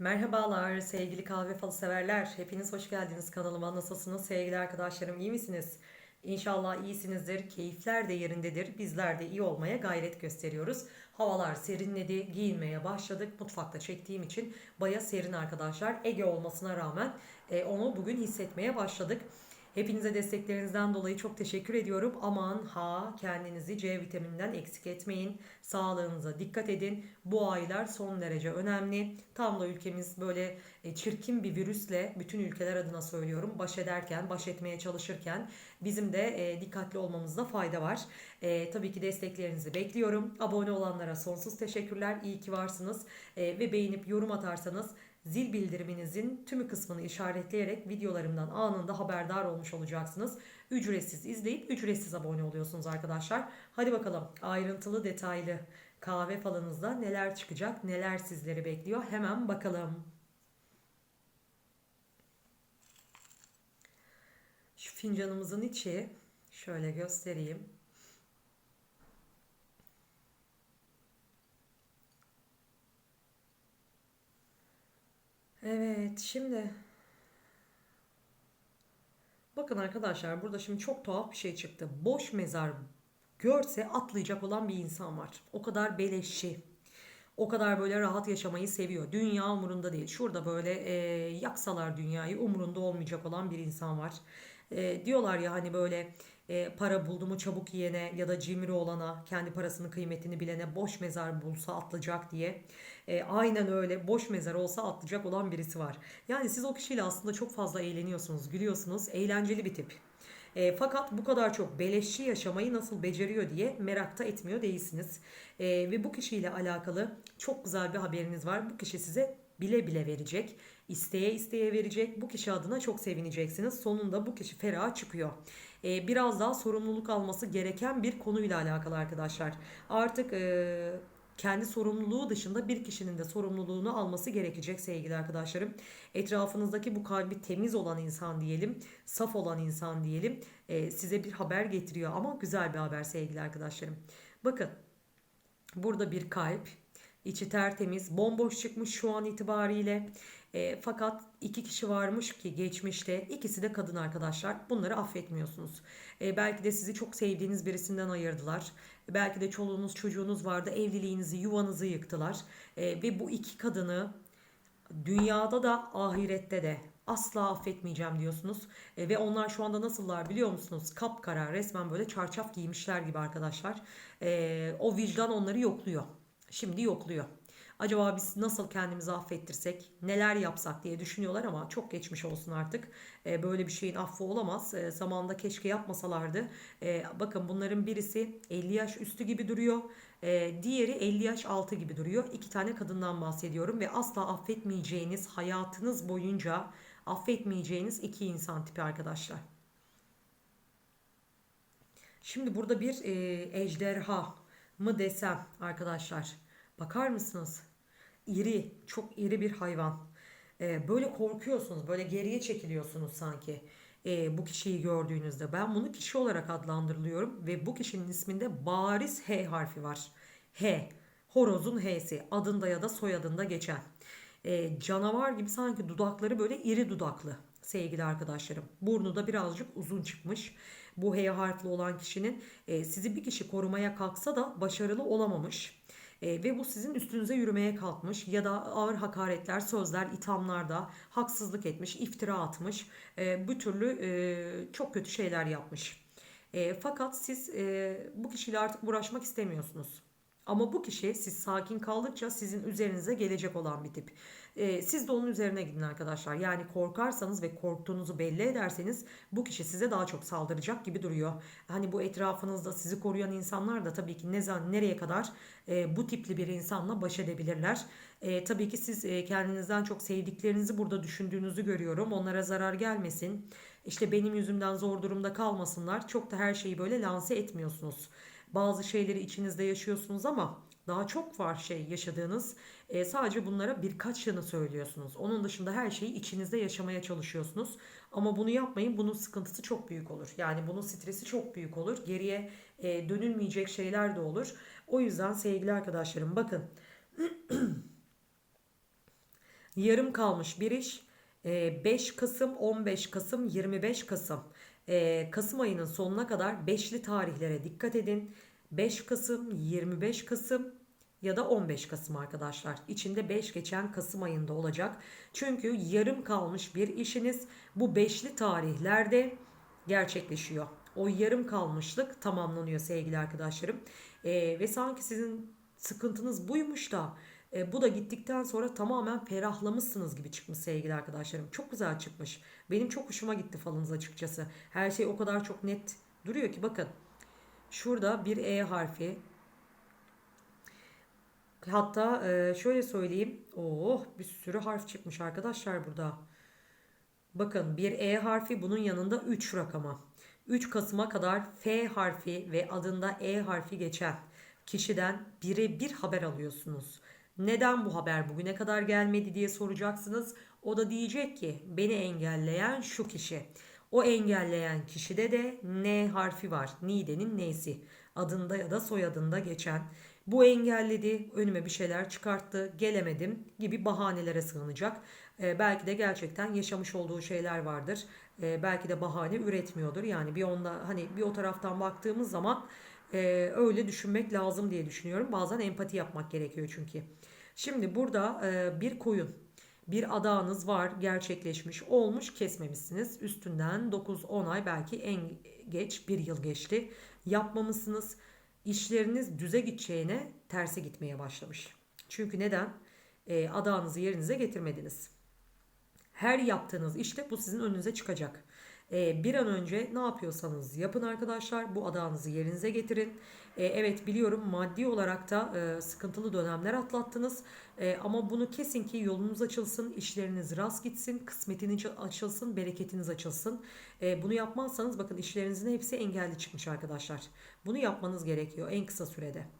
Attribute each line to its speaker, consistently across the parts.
Speaker 1: Merhabalar sevgili kahve falı severler. Hepiniz hoş geldiniz kanalıma. Nasılsınız sevgili arkadaşlarım? İyi misiniz? İnşallah iyisinizdir. Keyifler de yerindedir. Bizler de iyi olmaya gayret gösteriyoruz. Havalar serinledi. Giyinmeye başladık. Mutfakta çektiğim için baya serin arkadaşlar. Ege olmasına rağmen e, onu bugün hissetmeye başladık. Hepinize desteklerinizden dolayı çok teşekkür ediyorum. Aman ha kendinizi C vitamininden eksik etmeyin. Sağlığınıza dikkat edin. Bu aylar son derece önemli. Tam da ülkemiz böyle e, çirkin bir virüsle bütün ülkeler adına söylüyorum baş ederken, baş etmeye çalışırken bizim de e, dikkatli olmamızda fayda var. E, tabii ki desteklerinizi bekliyorum. Abone olanlara sonsuz teşekkürler. İyi ki varsınız. E, ve beğenip yorum atarsanız zil bildiriminizin tümü kısmını işaretleyerek videolarımdan anında haberdar olmuş olacaksınız. Ücretsiz izleyip ücretsiz abone oluyorsunuz arkadaşlar. Hadi bakalım ayrıntılı detaylı kahve falınızda neler çıkacak, neler sizleri bekliyor hemen bakalım. Fincanımızın içi şöyle göstereyim. Evet, şimdi bakın arkadaşlar burada şimdi çok tuhaf bir şey çıktı. Boş mezar görse atlayacak olan bir insan var. O kadar beleşçi. O kadar böyle rahat yaşamayı seviyor. Dünya umurunda değil. Şurada böyle e, yaksalar dünyayı umurunda olmayacak olan bir insan var. E, diyorlar ya hani böyle e, para buldu mu çabuk yiyene ya da cimri olana, kendi parasının kıymetini bilene boş mezar bulsa atlayacak diye. E, aynen öyle boş mezar olsa atlayacak olan birisi var. Yani siz o kişiyle aslında çok fazla eğleniyorsunuz, gülüyorsunuz. Eğlenceli bir tip. E, fakat bu kadar çok beleşçi yaşamayı nasıl beceriyor diye merakta etmiyor değilsiniz. E, ve bu kişiyle alakalı çok güzel bir haberiniz var. Bu kişi size bile bile verecek. isteye isteye verecek. Bu kişi adına çok sevineceksiniz. Sonunda bu kişi ferah çıkıyor. Ee, biraz daha sorumluluk alması gereken bir konuyla alakalı arkadaşlar. Artık e, kendi sorumluluğu dışında bir kişinin de sorumluluğunu alması gerekecek sevgili arkadaşlarım. Etrafınızdaki bu kalbi temiz olan insan diyelim, saf olan insan diyelim e, size bir haber getiriyor ama güzel bir haber sevgili arkadaşlarım. Bakın burada bir kalp, içi tertemiz, bomboş çıkmış şu an itibariyle. E, fakat iki kişi varmış ki geçmişte ikisi de kadın arkadaşlar. Bunları affetmiyorsunuz. E, belki de sizi çok sevdiğiniz birisinden ayırdılar. Belki de çoluğunuz çocuğunuz vardı. Evliliğinizi, yuvanızı yıktılar. E, ve bu iki kadını dünyada da ahirette de asla affetmeyeceğim diyorsunuz. E, ve onlar şu anda nasıllar biliyor musunuz? Kapkara resmen böyle çarşaf giymişler gibi arkadaşlar. E, o vicdan onları yokluyor. Şimdi yokluyor. Acaba biz nasıl kendimizi affettirsek, neler yapsak diye düşünüyorlar ama çok geçmiş olsun artık. E, böyle bir şeyin affı olamaz. E, zamanında keşke yapmasalardı. E, bakın bunların birisi 50 yaş üstü gibi duruyor. E, diğeri 50 yaş altı gibi duruyor. İki tane kadından bahsediyorum ve asla affetmeyeceğiniz hayatınız boyunca affetmeyeceğiniz iki insan tipi arkadaşlar. Şimdi burada bir e, ejderha mı desem arkadaşlar. Bakar mısınız? iri, çok iri bir hayvan. Ee, böyle korkuyorsunuz, böyle geriye çekiliyorsunuz sanki e, bu kişiyi gördüğünüzde. Ben bunu kişi olarak adlandırılıyorum ve bu kişinin isminde bariz H harfi var. H, horozun H'si adında ya da soyadında geçen. E, canavar gibi sanki dudakları böyle iri dudaklı sevgili arkadaşlarım. Burnu da birazcık uzun çıkmış. Bu H harfli olan kişinin e, sizi bir kişi korumaya kalksa da başarılı olamamış e, ve bu sizin üstünüze yürümeye kalkmış ya da ağır hakaretler, sözler, ithamlarda haksızlık etmiş, iftira atmış, e, bu türlü e, çok kötü şeyler yapmış. E, fakat siz e, bu kişiyle artık uğraşmak istemiyorsunuz. Ama bu kişi siz sakin kaldıkça sizin üzerinize gelecek olan bir tip. Ee, siz de onun üzerine gidin arkadaşlar. Yani korkarsanız ve korktuğunuzu belli ederseniz bu kişi size daha çok saldıracak gibi duruyor. Hani bu etrafınızda sizi koruyan insanlar da tabii ki ne zaman nereye kadar e, bu tipli bir insanla baş edebilirler. E, tabii ki siz e, kendinizden çok sevdiklerinizi burada düşündüğünüzü görüyorum. Onlara zarar gelmesin. İşte benim yüzümden zor durumda kalmasınlar. Çok da her şeyi böyle lanse etmiyorsunuz. Bazı şeyleri içinizde yaşıyorsunuz ama daha çok var şey yaşadığınız. E, sadece bunlara birkaç yanı söylüyorsunuz. Onun dışında her şeyi içinizde yaşamaya çalışıyorsunuz. Ama bunu yapmayın. Bunun sıkıntısı çok büyük olur. Yani bunun stresi çok büyük olur. Geriye e, dönülmeyecek şeyler de olur. O yüzden sevgili arkadaşlarım bakın. Yarım kalmış bir iş. Ee, 5 Kasım, 15 Kasım, 25 Kasım. Ee, Kasım ayının sonuna kadar beşli tarihlere dikkat edin. 5 Kasım, 25 Kasım ya da 15 Kasım arkadaşlar. İçinde 5 geçen Kasım ayında olacak. Çünkü yarım kalmış bir işiniz bu beşli tarihlerde gerçekleşiyor. O yarım kalmışlık tamamlanıyor sevgili arkadaşlarım. Ee, ve sanki sizin sıkıntınız buymuş da e, bu da gittikten sonra tamamen ferahlamışsınız gibi çıkmış sevgili arkadaşlarım. Çok güzel çıkmış. Benim çok hoşuma gitti falınız açıkçası. Her şey o kadar çok net duruyor ki bakın. Şurada bir E harfi. Hatta e, şöyle söyleyeyim. Oh bir sürü harf çıkmış arkadaşlar burada. Bakın bir E harfi bunun yanında 3 rakama. 3 Kasım'a kadar F harfi ve adında E harfi geçen kişiden birebir haber alıyorsunuz. Neden bu haber bugüne kadar gelmedi diye soracaksınız. O da diyecek ki beni engelleyen şu kişi. O engelleyen kişide de N harfi var. Nide'nin N'si. Adında ya da soyadında geçen. Bu engelledi, önüme bir şeyler çıkarttı, gelemedim gibi bahanelere sığınacak. Ee, belki de gerçekten yaşamış olduğu şeyler vardır. Ee, belki de bahane üretmiyordur. Yani bir onda hani bir o taraftan baktığımız zaman e, öyle düşünmek lazım diye düşünüyorum. Bazen empati yapmak gerekiyor çünkü. Şimdi burada e, bir koyun, bir adağınız var, gerçekleşmiş, olmuş, kesmemişsiniz. Üstünden 9-10 ay belki en geç bir yıl geçti. Yapmamışsınız. İşleriniz düze gideceğine terse gitmeye başlamış. Çünkü neden? E, adağınızı yerinize getirmediniz. Her yaptığınız işte bu sizin önünüze çıkacak. E, bir an önce ne yapıyorsanız yapın arkadaşlar. Bu adağınızı yerinize getirin. E, evet biliyorum maddi olarak da e, sıkıntılı dönemler atlattınız. E, ama bunu kesin ki yolunuz açılsın, işleriniz rast gitsin, kısmetiniz açılsın, bereketiniz açılsın. E, bunu yapmazsanız bakın işlerinizin hepsi engelli çıkmış arkadaşlar. Bunu yapmanız gerekiyor en kısa sürede.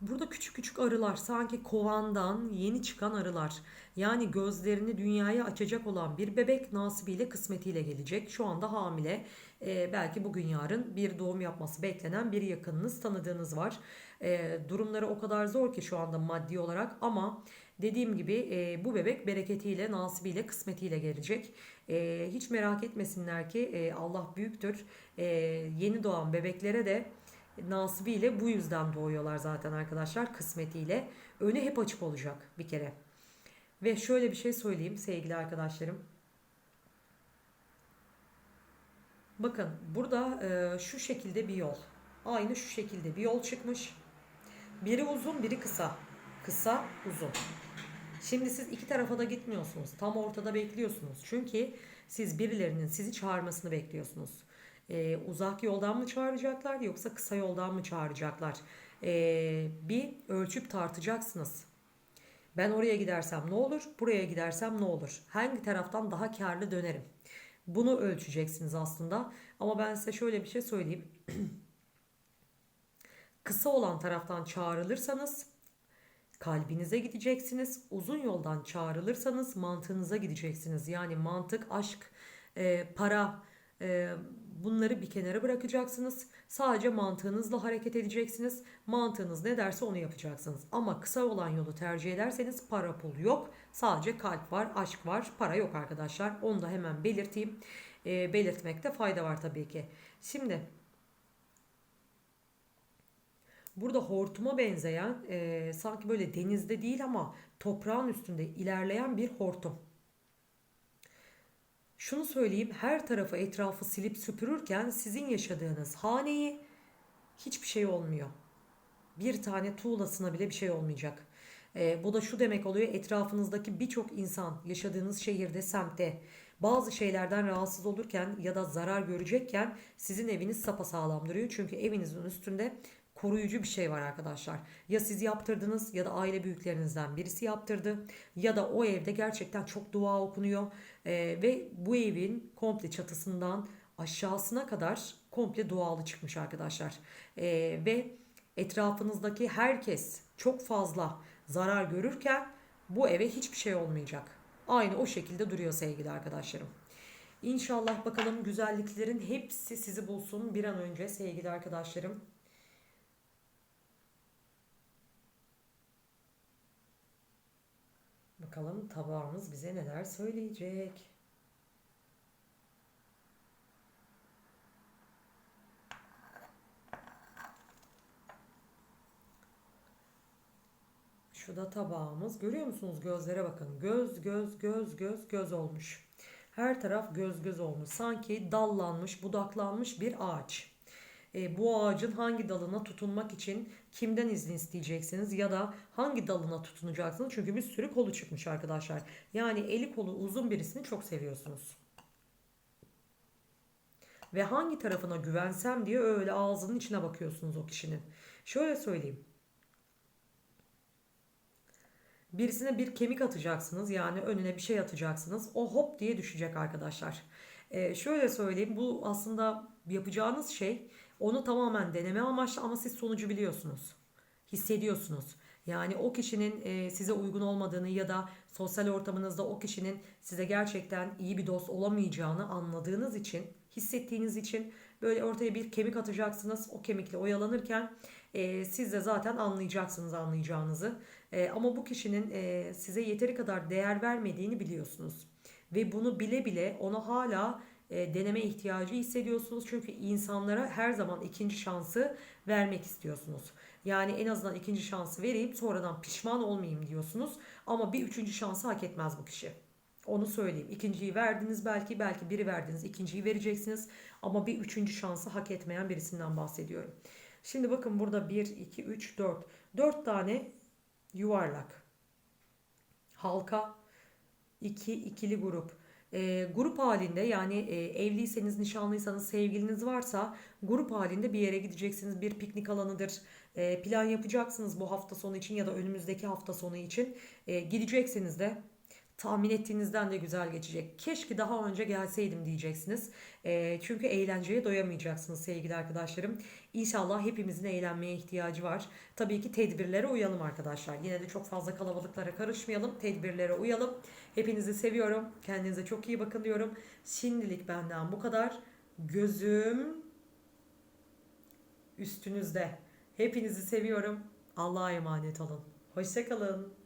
Speaker 1: Burada küçük küçük arılar sanki kovandan yeni çıkan arılar. Yani gözlerini dünyaya açacak olan bir bebek nasibiyle kısmetiyle gelecek. Şu anda hamile. Ee, belki bugün yarın bir doğum yapması beklenen bir yakınınız tanıdığınız var. Ee, durumları o kadar zor ki şu anda maddi olarak ama dediğim gibi e, bu bebek bereketiyle nasibiyle kısmetiyle gelecek. E, hiç merak etmesinler ki e, Allah büyüktür. E, yeni doğan bebeklere de nasibiyle bu yüzden doğuyorlar zaten arkadaşlar kısmetiyle. Önü hep açık olacak bir kere. Ve şöyle bir şey söyleyeyim sevgili arkadaşlarım. Bakın burada e, şu şekilde bir yol. Aynı şu şekilde bir yol çıkmış. Biri uzun biri kısa. Kısa uzun. Şimdi siz iki tarafa da gitmiyorsunuz. Tam ortada bekliyorsunuz. Çünkü siz birilerinin sizi çağırmasını bekliyorsunuz. Ee, uzak yoldan mı çağıracaklar yoksa kısa yoldan mı çağıracaklar? Ee, bir ölçüp tartacaksınız. Ben oraya gidersem ne olur? Buraya gidersem ne olur? Hangi taraftan daha karlı dönerim? Bunu ölçeceksiniz aslında. Ama ben size şöyle bir şey söyleyeyim. Kısa olan taraftan çağrılırsanız kalbinize gideceksiniz. Uzun yoldan çağrılırsanız mantığınıza gideceksiniz. Yani mantık, aşk, e, para, bunları bir kenara bırakacaksınız. Sadece mantığınızla hareket edeceksiniz. Mantığınız ne derse onu yapacaksınız. Ama kısa olan yolu tercih ederseniz para pul yok. Sadece kalp var, aşk var, para yok arkadaşlar. Onu da hemen belirteyim. E, belirtmekte fayda var tabii ki. Şimdi burada hortuma benzeyen e, sanki böyle denizde değil ama toprağın üstünde ilerleyen bir hortum. Şunu söyleyeyim her tarafı etrafı silip süpürürken sizin yaşadığınız haneyi hiçbir şey olmuyor. Bir tane tuğlasına bile bir şey olmayacak. E, bu da şu demek oluyor etrafınızdaki birçok insan yaşadığınız şehirde, semtte bazı şeylerden rahatsız olurken ya da zarar görecekken sizin eviniz sapasağlam duruyor. Çünkü evinizin üstünde koruyucu bir şey var arkadaşlar. Ya siz yaptırdınız ya da aile büyüklerinizden birisi yaptırdı ya da o evde gerçekten çok dua okunuyor ee, ve bu evin komple çatısından aşağısına kadar komple dualı çıkmış arkadaşlar. Ee, ve etrafınızdaki herkes çok fazla zarar görürken bu eve hiçbir şey olmayacak. Aynı o şekilde duruyor sevgili arkadaşlarım. İnşallah bakalım güzelliklerin hepsi sizi bulsun bir an önce sevgili arkadaşlarım. Bakalım tabağımız bize neler söyleyecek. Şu da tabağımız. Görüyor musunuz? Gözlere bakın. Göz, göz, göz, göz, göz olmuş. Her taraf göz göz olmuş. Sanki dallanmış, budaklanmış bir ağaç. E, bu ağacın hangi dalına tutunmak için kimden izin isteyeceksiniz ya da hangi dalına tutunacaksınız? Çünkü bir sürü kolu çıkmış arkadaşlar. Yani eli kolu uzun birisini çok seviyorsunuz. Ve hangi tarafına güvensem diye öyle ağzının içine bakıyorsunuz o kişinin. Şöyle söyleyeyim. Birisine bir kemik atacaksınız yani önüne bir şey atacaksınız. O hop diye düşecek arkadaşlar. Ee, şöyle söyleyeyim bu aslında yapacağınız şey onu tamamen deneme amaçlı ama siz sonucu biliyorsunuz. Hissediyorsunuz. Yani o kişinin e, size uygun olmadığını ya da sosyal ortamınızda o kişinin size gerçekten iyi bir dost olamayacağını anladığınız için, hissettiğiniz için böyle ortaya bir kemik atacaksınız. O kemikle oyalanırken e, siz de zaten anlayacaksınız anlayacağınızı. E, ama bu kişinin size yeteri kadar değer vermediğini biliyorsunuz. Ve bunu bile bile ona hala e, deneme ihtiyacı hissediyorsunuz. Çünkü insanlara her zaman ikinci şansı vermek istiyorsunuz. Yani en azından ikinci şansı vereyim sonradan pişman olmayayım diyorsunuz. Ama bir üçüncü şansı hak etmez bu kişi. Onu söyleyeyim. İkinciyi verdiniz belki, belki biri verdiniz, ikinciyi vereceksiniz. Ama bir üçüncü şansı hak etmeyen birisinden bahsediyorum. Şimdi bakın burada 1, 2, 3, 4. 4 tane yuvarlak. Halka, 2, ikili grup. E, grup halinde yani e, evliyseniz, nişanlıysanız, sevgiliniz varsa grup halinde bir yere gideceksiniz. Bir piknik alanıdır. E, plan yapacaksınız bu hafta sonu için ya da önümüzdeki hafta sonu için. E, gideceksiniz de tahmin ettiğinizden de güzel geçecek. Keşke daha önce gelseydim diyeceksiniz. E, çünkü eğlenceye doyamayacaksınız sevgili arkadaşlarım. İnşallah hepimizin eğlenmeye ihtiyacı var. Tabii ki tedbirlere uyalım arkadaşlar. Yine de çok fazla kalabalıklara karışmayalım. Tedbirlere uyalım. Hepinizi seviyorum. Kendinize çok iyi bakın diyorum. Şimdilik benden bu kadar. Gözüm üstünüzde. Hepinizi seviyorum. Allah'a emanet olun. Hoşçakalın.